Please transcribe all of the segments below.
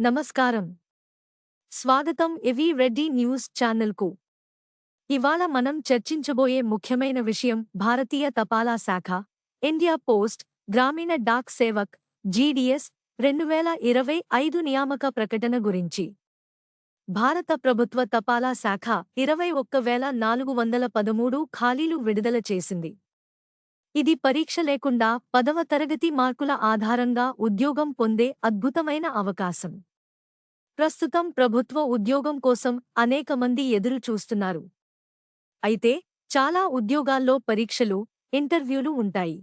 నమస్కారం. స్వాగతం ఎవి రెడ్డి న్యూస్ ఛానల్కు. ఇవాళ మనం చర్చించబోయే ముఖ్యమైన విషయం భారతీయ తపాలా శాఖ India post Gramin Dak Sevak GDS రెండు వేల ఇరవై ఐదు నియామక ప్రకటన గురించి. భారత ప్రభుత్వ తపాలా శాఖ ఇరవై ఒక్క వేల నాలుగు వందల పదమూడు ఖాళీలు విడుదల చేసింది. ఇది పరీక్ష లేకుండా పదవ తరగతి మార్కుల ఆధారంగా ఉద్యోగం పొందే అద్భుతమైన అవకాశం. ప్రస్తుతం ప్రభుత్వ ఉద్యోగం కోసం అనేక మంది ఎదురు చూస్తున్నారు. అయితే చాలా ఉద్యోగాల్లో పరీక్షలు ఇంటర్వ్యూలు ఉంటాయి.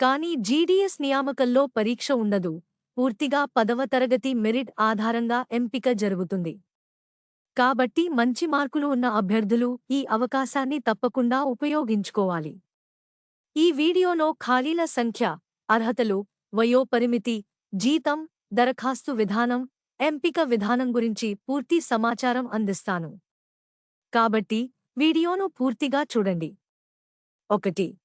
కానీ జీడీఎస్ నియామకంలో పరీక్ష ఉండదు. పూర్తిగా పదవ తరగతి మెరిట్ ఆధారంగా ఎంపిక జరుగుతుంది. కాబట్టి మంచి మార్కులు ఉన్న అభ్యర్థులు ఈ అవకాశాన్ని తప్పకుండా ఉపయోగించుకోవాలి. ఈ వీడియోలో ఖాళీల సంఖ్య అర్హతలు వయోపరిమితి జీతం దరఖాస్తు విధానం ఎంపిక విధానం గురించి పూర్తి సమాచారం అందిస్తాను. కాబట్టి వీడియోను పూర్తిగా చూడండి. ఒకటి.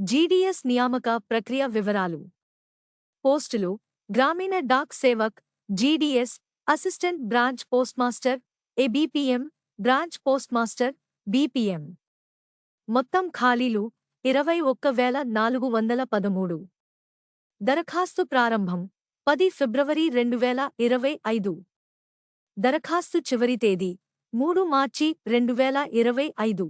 జీడీఎస్ నియామక ప్రక్రియ వివరాలు. పోస్టులు. Gramin Dak Sevak GDS assistant branch postmaster ABPM branch postmaster BPM. మొత్తం ఖాళీలు ఇరవై ఒక్క వేల నాలుగు వందల పదమూడు. దరఖాస్తు ప్రారంభం. పది ఫిబ్రవరి రెండు వేల ఇరవై ఐదు. దరఖాస్తు చివరి తేదీ మూడు మార్చి రెండు వేల ఇరవై ఐదు.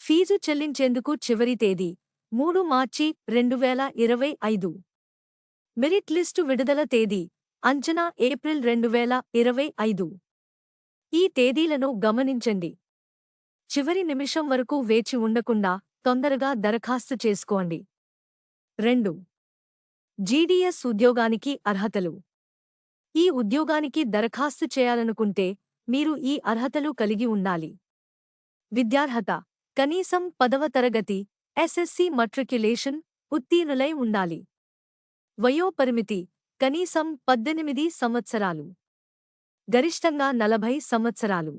ఫీజు చెల్లించేందుకు చివరి తేదీ మూడు మార్చి రెండు వేల ఇరవై ఐదు. మెరిట్ లిస్టు విడుదల తేదీ అంచనా ఏప్రిల్ రెండు వేల ఇరవై ఐదు. ఈ తేదీలను గమనించండి. చివరి నిమిషం వరకు వేచి ఉండకుండా తొందరగా దరఖాస్తు చేసుకోండి. రెండు జీడీఎస్ ఉద్యోగానికి అర్హతలు. ఈ ఉద్యోగానికి దరఖాస్తు చేయాలనుకుంటే మీరు ఈ అర్హతలు కలిగి ఉండాలి. విద్యార్హత కనీసం పదవ తరగతి ఎస్ఎస్సి మట్రిక్యులేషన్ ఉత్తీర్ణులై ఉండాలి. వయోపరిమితి కనీసం పద్దెనిమిది సంవత్సరాలు. గరిష్టంగా నలభై సంవత్సరాలు.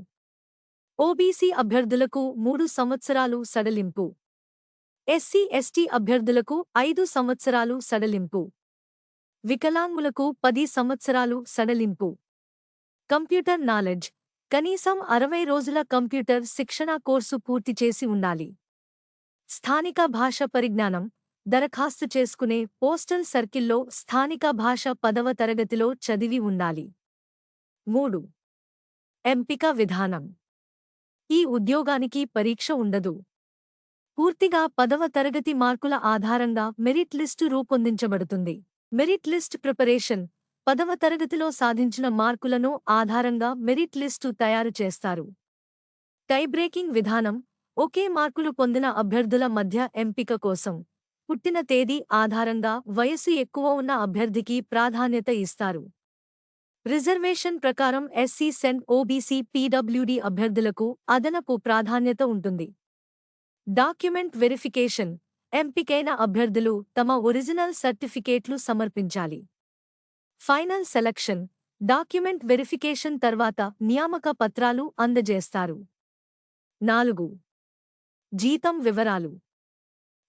ఓబీసీ అభ్యర్థులకు మూడు సంవత్సరాలు సడలింపు. ఎస్సీ ఎస్టీ అభ్యర్థులకు ఐదు సంవత్సరాలు సడలింపు. వికలాంగులకు పది సంవత్సరాలు సడలింపు. Computer knowledge. కనీసం అరవై రోజుల కంప్యూటర్ శిక్షణా కోర్సు పూర్తి చేసి ఉండాలి. స్థానిక భాష పరిజ్ఞానం. దరఖాస్తు చేసుకునే పోస్టల్ సర్కిల్లో స్థానిక భాష పదవ తరగతిలో చదివి ఉండాలి. మూడు. ఎంపిక విధానం. ఈ ఉద్యోగానికి పరీక్ష ఉండదు. పూర్తిగా పదవ తరగతి మార్కుల ఆధారంగా మెరిట్ లిస్టు రూపొందించబడుతుంది. మెరిట్ లిస్ట్ ప్రిపరేషన్ పదవ తరగతిలో సాధించిన మార్కులను ఆధారంగా మెరిట్ లిస్టు తయారు చేస్తారు. టైబ్రేకింగ్ విధానం ఒకే మార్కులు పొందిన అభ్యర్థుల మధ్య ఎంపిక కోసం పుట్టిన తేదీ ఆధారంగా వయస్సు ఎక్కువ ఉన్న అభ్యర్థికి ప్రాధాన్యత ఇస్తారు. రిజర్వేషన్ ప్రకారం ఎస్సీ సెన్ ఓబీసీ పీడబ్ల్యూడీ అభ్యర్థులకు అదనపు ప్రాధాన్యత ఉంటుంది. Document verification. ఎంపికైన అభ్యర్థులు తమ ఒరిజినల్ సర్టిఫికేట్లు సమర్పించాలి. Final selection. డాక్యుమెంట్ వెరిఫికేషన్ తర్వాత నియామక పత్రాలు అందజేస్తారు. నాలుగు. జీతం వివరాలు.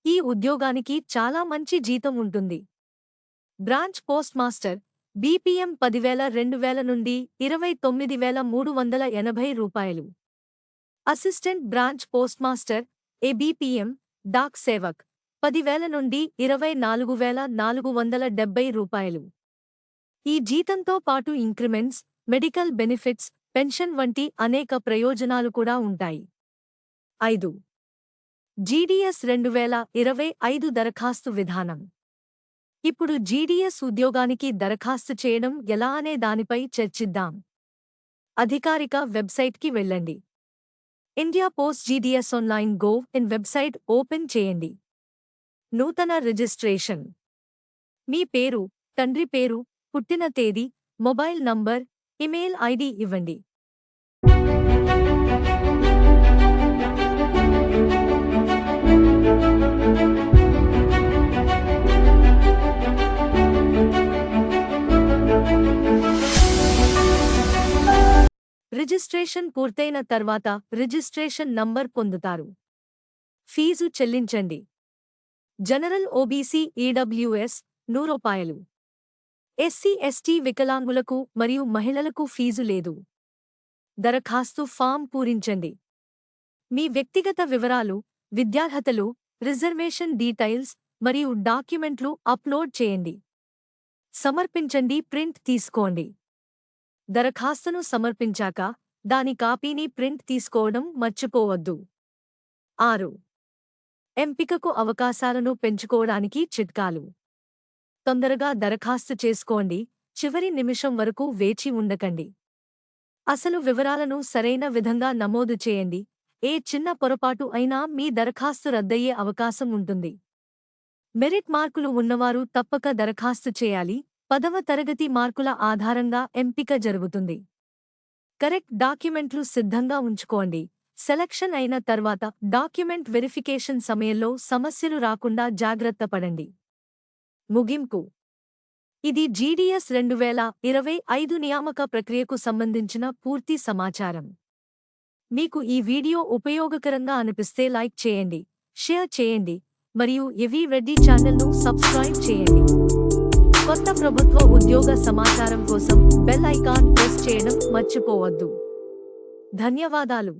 ఈ ఉద్యోగానికి చాలా మంచి జీతం ఉంటుంది. బ్రాంచ్ పోస్ట్ మాస్టర్ బీపీఎం పదివేల రెండు వేల నుండి ఇరవై తొమ్మిది వేల మూడు వందల ఎనభై రూపాయలు. Assistant branch post master ABPM Dak Sevak పదివేల నుండి ఇరవై నాలుగు వేల నాలుగు వందల డెబ్బై రూపాయలు. ఈ జీతంతో పాటు ఇంక్రిమెంట్స్ మెడికల్ బెనిఫిట్స్ పెన్షన్ వంటి అనేక ప్రయోజనాలు కూడా ఉంటాయి. ఐదు. జీడీఎస్ రెండు వేల ఇరవై ఐదు దరఖాస్తు విధానం. ఇప్పుడు జీడీఎస్ ఉద్యోగానికి దరఖాస్తు చేయడం ఎలా అనే దానిపై చర్చిద్దాం. అధికారిక వెబ్సైట్కి వెళ్ళండి. India post GDS online gov in website open చేయండి. నూతన రిజిస్ట్రేషన్ మీ పేరు తండ్రి పేరు పుట్టిన తేదీ మొబైల్ నంబర్ ఇమెయిల్ ఐడి ఇవ్వండి. రిజిస్ట్రేషన్ పూర్తయిన తర్వాత రిజిస్ట్రేషన్ నంబర్ పొందుతారు. ఫీజు చెల్లించండి. జనరల్ ఓబీసీ ఈడబ్ల్యూఎస్ నూరు రూపాయలు ఎస్సీ ఎస్టీ వికలాంగులకు మరియు మహిళలకు ఫీజు లేదు. దరఖాస్తు ఫామ్ పూరించండి. మీ వ్యక్తిగత వివరాలు విద్యార్హతలు రిజర్వేషన్ డీటైల్స్ మరియు డాక్యుమెంట్లు అప్లోడ్ చేయండి. సమర్పించండి ప్రింట్ తీసుకోండి. దరఖాస్తును సమర్పించాక దాని కాపీని ప్రింట్ తీసుకోవడం మర్చిపోవద్దు. ఆరు. ఎంపికకు అవకాశాలను పెంచుకోవడానికి చిట్కాలు. తొందరగా దరఖాస్తు చేసుకోండి చివరి నిమిషం వరకు వేచి ఉండకండి. అసలు వివరాలను సరైన విధంగా నమోదు చేయండి ఏ చిన్న పొరపాటు అయినా మీ దరఖాస్తు రద్దయ్యే అవకాశం ఉంటుంది. మెరిట్ మార్కులు ఉన్నవారు తప్పక దరఖాస్తు చేయాలి పదవ తరగతి మార్కుల ఆధారంగా ఎంపిక జరుగుతుంది. కరెక్ట్ డాక్యుమెంట్లు సిద్ధంగా ఉంచుకోండి. సెలక్షన్ అయిన తర్వాత డాక్యుమెంట్ వెరిఫికేషన్ సమయంలో సమస్యలు రాకుండా జాగ్రత్త పడండి. ముగింపు. ఇది జీడీఎస్ రెండు వేల ఇరవై ఐదు నియామక ప్రక్రియకు సంబంధించిన పూర్తి సమాచారం. మీకు ఈ వీడియో ఉపయోగకరంగా అనిపిస్తే లైక్ చేయండి షేర్ చేయండి మరియు ఎవీ రెడ్డి ఛానల్ను సబ్స్క్రైబ్ చేయండి. కొత్త ప్రభుత్వ ఉద్యోగ సమాచారం కోసం బెల్ ఐకాన్ ప్రెస్ చేయడం మర్చిపోవద్దు. ధన్యవాదాలు.